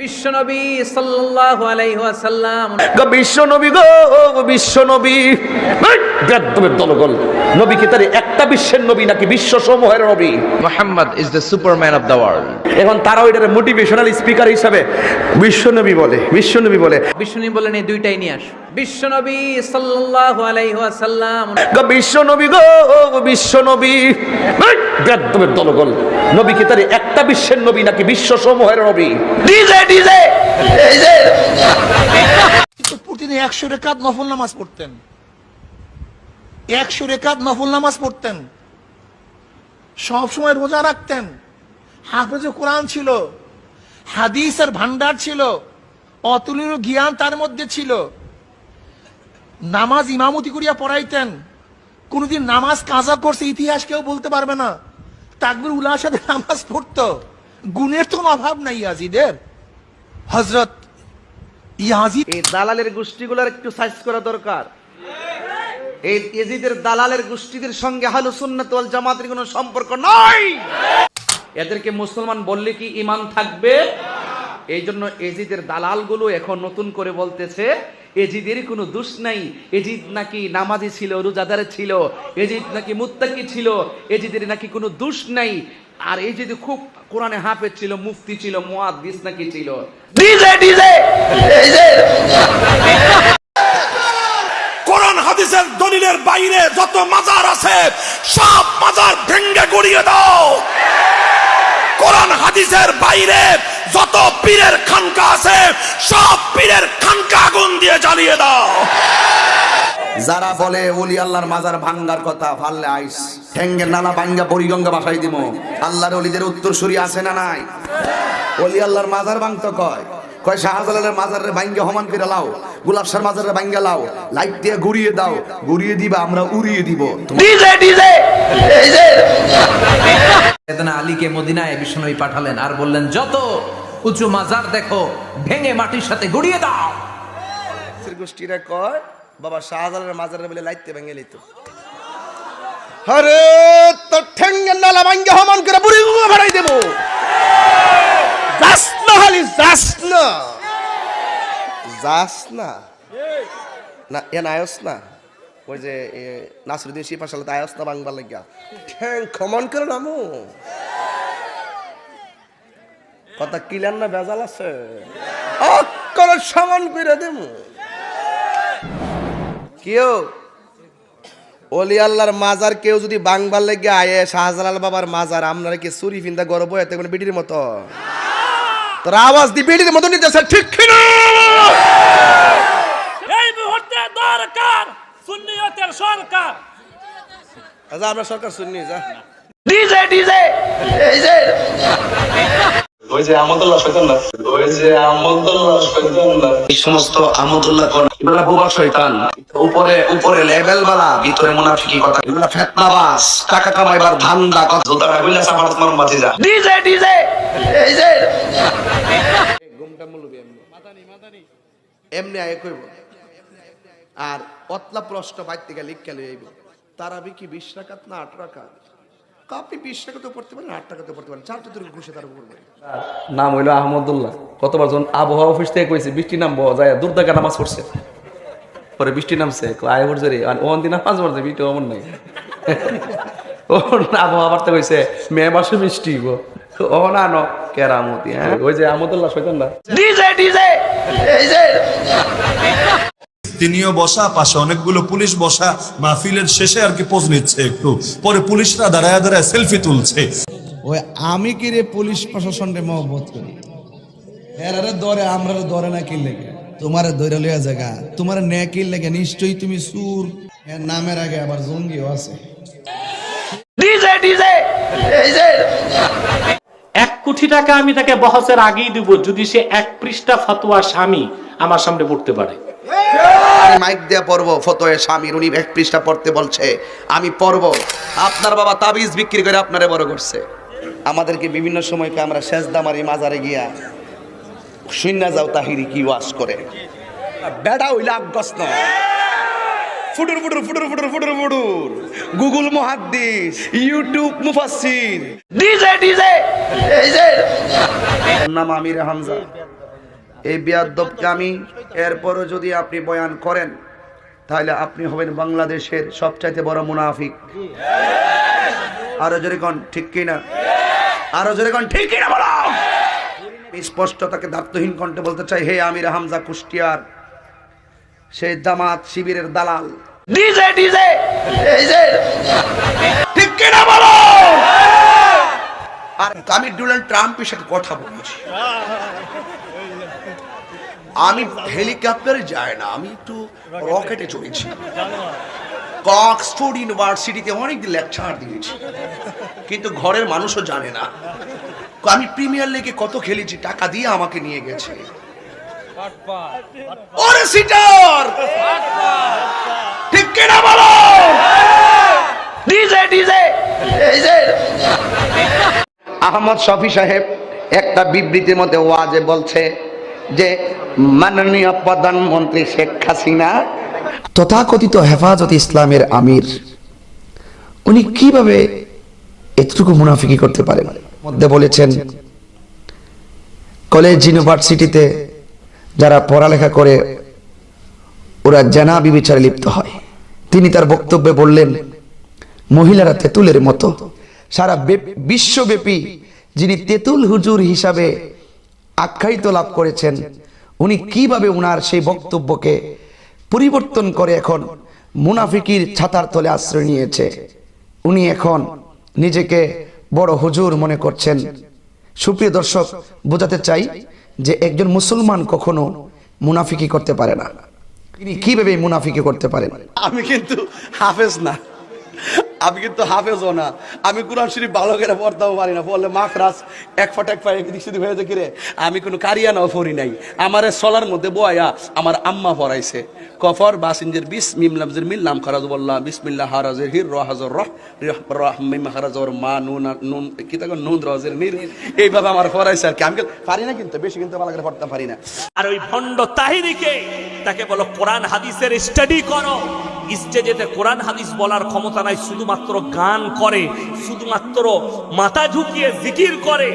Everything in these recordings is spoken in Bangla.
বিশ্বনবী সাল্লাল্লাহু আলাইহি ওয়াসাল্লাম গো বিশ্ব নবী গো বিশ্ব নবী বেদবের দলগল নবী কি তার একটা বিশ্বের নবী নাকি বিশ্ব সমূহের নবী? Muhammad is the superman of the world. এখন তারা ওইটার মোটিভেশনাল স্পিকার হিসাবে বিশ্বনবী বলে বিশ্বনবী বলে। বিশ্বনবী বলেন এই দুইটাই নিয়ে আস। বিশ্বনবী সাল্লাল্লাহু আলাইহি ওয়াসাল্লাম গো বিশ্ব নবী গো বিশ্ব নবী বেদবের দলগল নবী কি তার একটা বিশ্বের নবী নাকি বিশ্ব সমূহের নবী? ডিজে ডিজে এই যে। প্রতিদিন একশো রেখাত নফল নামাজ পড়তেন। একশো রেখাত নফল নামাজ পড়তেন। সব সময় রোজা রাখতেন। হাফেজে কোরআন ছিল। হাদিসের ভান্ডার ছিল। অতুলনীয় জ্ঞান তার মধ্যে ছিল। নামাজ ইমামতি করিয়া পড়াইতেন। কোনোদিন নামাজ কাজা করছে, ইতিহাস কেউ বলতে পারবে না। তাকবির উল্লার সাথে নামাজ পড়তো। গুণের তো অভাব নাই ইয়াজিদের। হজরত ইয়াজিদ এই দালালের গোষ্ঠীগুলোর একটু সাইজ করা দরকার। এই এজিদের দালালের গোষ্ঠীদের সঙ্গে হালু সুন্নাত ওয়াল জামাতের কোনো সম্পর্ক নয় এদেরকে মুসলমান বললে কি ইমান থাকবে? এই জন্য এজিদের দালালগুলো এখন নতুন করে বলতেছে এজিদের কোনো দোষ নাই। এজিদ নাকি নামাজি ছিল রোজাদারে ছিল এজিদ নাকি মুত্তাকি ছিল এজিদের নাকি কোনো দোষ নাই। আর এই যদি খুব কোরআনে হাফেজ ছিল মুফতি ছিল মুয়াদ্দিস নাকি ছিল। DJ DJ. কোরআন হাদিসের দলিলের বাইরে যত মাজার আছে সব মাজার ভেঙ্গে গড়িয়ে দাও। হাদিসের বাইরে যত পীরের খানকা আছে সব পীরের খানকা আগুন দিয়ে জ্বালিয়ে দাও। যারা বলে ওলি আল্লাহর মাজার ভাঙ্গার কথা পারলে আইস ঠেঙ্গের নালা ভাঙ্গা বড়িগঙ্গা বাসাই দিব। আল্লাহর অলিদের উত্তর সরি আছে না নাই? ওলি আল্লাহর মাজার ভাঙতো কয়? কয় শাহজালালের মাজারের ভাঙ্গে হমান করে লাও গুলাব শাহর মাজারের ভাঙ্গে লাও লাইট দিয়ে ঘুরিয়ে দাও ঘুরিয়ে দিবা আমরা উড়িয়ে দিব। DJ DJ! এই যে সেদিনা আলীকে মদিনায় বিশ্বনবী পাঠালেন আর বললেন, যত উঁচু মাজার দেখো, ভেঙে মাটির সাথে গুড়িয়ে দাও। গোষ্ঠীরা কয়, বাবা শাহজালালের মাজারের বলে লাইটতে ভেঙে লিত আরে না? ওই যে নাসরুদ্দিন শিপাশালে আয়স না বাংবার লাগিয়া। ঠ্যাং খমন করে নামু। কথা কিলার না বেজাল আছে? অক্কর সমান করে দেবো। কেউ অলি আল্লাহর মাজার কেউ যদি বাংবার লেগে আয়ে, শাহজালাল বাবার মাজার, আপনারা কি সুরি ফিন্দা গরব হয়ে কোনো বিটির মতো? তোর আওয়াজ দি বিটির মতো নিতেছে, ঠিক কিনা? এই মুহূর্তে দরকার সুন্নিয়তের সরকার। আচ্ছা আমরা সরকার শুনি যা। ডিজে ডিজে এই যে ওই যে আমদুল্লাহ শৈতান ওই যে আমদুল্লাহ শৈতান এই সমস্ত আমদুল্লাহ কোন এগুলা বুবা শয়তান। উপরে উপরে লেভেল বালা ভিতরে মুনাফিকি কথা। এগুলা ফেতনাবাস টাকা কামাইবার ধান্দা কথা। জোতারা কইলা সাফার তোমার মাঝে যা। ডিজে ডিজে এই যে এমনি আয় কইব। আর অতলা প্রশ্ন বাইর থেকে লিখকে লইব। তারাবি কি বিশ রাকাত না আট রাকাত? তা আপনি বিশ টাকাতে পড়তে পারেন আট টাকাতে পড়তে পারেন। চারটে দূরে ঘুষে তার উপর নাম হইল আহমদুল্লাহ। কতবার যখন আবহাওয়া অফিস থেকে কইছে বৃষ্টি নামবো যায় দুর্দাকা নামাজ পড়ছে। পরে বৃষ্টি নামছে আয় পড়ছে রে আর ওন দিন নামাজ পড়ছে বৃষ্টি অমন নাই। ও আবহাওয়া বার্তা কইছে মে মাসে বৃষ্টি গো ও না ন কেরামতি হ্যাঁ? ওই যে আহমদুল্লাহ শৈতান না ডিজে ডিজে! এই যে! তিনিও বসা পাশে অনেকগুলো পুলিশ বসা মাহফিলের শেষে আর কি পোজ নিচ্ছে একটু। পরে পুলিশরা দাঁড়ায় দাঁড়ায় সেলফি তুলছে। ওই আমি কি রে পুলিশ প্রশাসনরে মহব্বত করি? এরারে দরে আমরা দরে না কি লেগে? তোমার দৈরা লইয়া জায়গা তোমার নেকির লেগে? নিশ্চয়ই তুমি সুর। এর নামের আগে আবার জঙ্গিও আছে। ডিজে ডিজে এই যে এক কোটি টাকা আমি তাকে বহসের আগেই দিব যদি সে এক পৃষ্ঠা ফতোয়া স্বামী আমার সামনে পড়তে পারে। মাইক দেয়া পড়ব ফতোয়ে স্বামীর উনি এক পৃষ্ঠা পড়তে বলছে আমি পড়ব। আপনার বাবা তাবিজ বিক্রি করে আপনারে বড় করছে। আমাদেরকে বিভিন্ন সময়কে আমরা সেজদা মারি মাজারে গিয়া। শূন্য যাও তাহিরি কি ওয়াশ করে। বেড়া হইলে আগ্গস না। ফুটুর ফুটুর ফুটুর ফুটুর ফুটুর ফুটুর। গুগল মহাদ্দিস ইউটিউব মুফাসসির। DJ DJ! নাম আমির হামজা। এই বিয়াদ্দবকে আমি এরপরও যদি আপনি বয়ান করেন তাহলে আপনি হবেন বাংলাদেশের সবচাইতে বড় মুনাফিক। আরও জোরে কন ঠিক কিনা? আরও জোরে কন ঠিক কিনা বলো? স্পষ্ট তাকে দাপ্তহীন কণ্ঠে বলতে চাই হে আমির হামজা কুষ্টিয়ার সেই দামাত শিবিরের দালাল। ডিজে ডিজে এই যে ঠিক কিনা বলো? আর আমি ডোনাল্ড ট্রাম্পের সাথে কথা বলেছি। আমি হেলিকপ্টারে যাই না আমি একটু রকেটে চড়েছি। অক্সফোর্ড ইউনিভার্সিটিতে অনেকদিন লেকচার দিয়েছি। কিন্তু ঘরের মানুষও জানে না। আমি প্রিমিয়ার লিগে কত খেলেছি টাকা দিয়ে আমাকে নিয়ে গেছে। ওরে সিটার! ঠিক কিনা বলো? DJ DJ. আহমদ শফি সাহেব একটা বিবৃতির মধ্যে ওয়াজে বলছে যে মাননীয় প্রধানমন্ত্রী শেখ হাসিনা তথাকথিত হেফাজত ইসলামের আমির, উনি কীভাবে এতটুকু মুনাফিকি করতে পারেন? মধ্যে বলেছেন কলেজ ইউনিভার্সিটিতে যারা পড়ালেখা করে, ওরা জেনা বিবিচারে লিপ্ত হয়। তিনি তার বক্তব্যে বললেন, মহিলারা তেঁতুলের মতো। সারা বিশ্বব্যাপী যিনি তেঁতুল হুজুর হিসাবে আখ্যায়িত লাভ করেছেন। উনি কীভাবে উনার সেই বক্তব্যকে পরিবর্তন করে এখন মুনাফিকির ছাতার তলে আশ্রয় নিয়েছে। উনি এখন নিজেকে বড় হুজুর মনে করছেন। সুপ্রিয় দর্শক, বোঝাতে চাই যে একজন মুসলমান কখনো মুনাফিকি করতে পারে না। তিনি কীভাবে মুনাফিকি করতে পারেন? আমি কিন্তু হাফেজ না। আমি কিন্তু হাফেজও না। আমি কোরআন শরীফ ভালো করে পড়তেও পারি না। বললে মাখরাস এক ফট, এক পায়ে এদিক সেদিক হয়ে দেখি রে? আমি কোনো কারিয়া কারিয়ানাও পড়ি নাই। আমার সলার মধ্যে বয়া আমার আম্মা পড়াইছে। কফর বাসিনজের বিস, মিম লামজের মিল নাম খারাজ বল্লাহ বিসমিল্লাহ হারাজের হির, রহাজর রহ রহ মিম হারাজর মা, নুন নুন, কি তাকে নুন রজের নির এইভাবে আমার পড়াইছে আর কি। আমি পারি না কিন্তু, বেশি কিন্তু ভালো করে পড়তে পারি না। আর ওই ভণ্ড তাহিরিকে তাকে বলো, কোরআন, হাদিসের স্টাডি করো। স্টেজেতে কোরআন হাদিস বলার ক্ষমতা নাই, শুধুমাত্র গান করে, শুধুমাত্র মাথা ঝুঁকিয়ে জিকির করে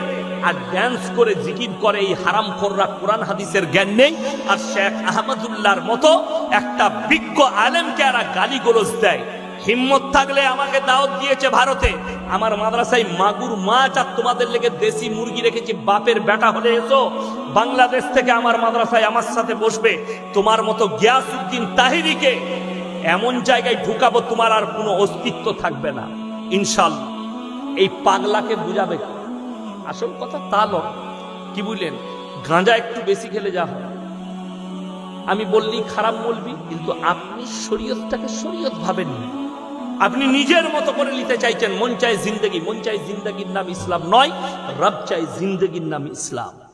আর ড্যান্স করে জিকির করে এই হারাম খোররা কোরআন হাদিসের জ্ঞান নেই। আর শেখ আহমদুল্লাহর মতো একটা বিজ্ঞ আলেমকে এরা গালি গোলজ দেয়। হিম্মত থাকলে আমাকে দাওয়াত দিয়েছে ভারতে। আমার মাদ্রাসায় মাগুর মাছ আর তোমাদের লেগে দেশি মুরগি রেখেছি, বাপের বেটা হলে এসো, বাংলাদেশ থেকে আমার মাদ্রাসায় আমার সাথে বসবে। তোমার মতো গিয়াসউদ্দিন তাহিরিকে এমন জায়গায় ঢুকাবো, তোমার আর কোনো অস্তিত্ব থাকবে না। ইনশাল্লাহ। এই পাগলাকে বুঝাবে আসল কথা তা নয়। কি বুঝলেন গাঁজা একটু বেশি খেলে যা হয়। আমি বললি খারাপ বলবি, কিন্তু আপনি শরীয়তটাকে শরীয়ত ভাবেন আপনি নিজের মতো করে নিতে চাইছেন, মন চাই জিন্দগি। মন চাই জিন্দগির নাম ইসলাম নয়, রব চাই জিন্দগির নাম ইসলাম।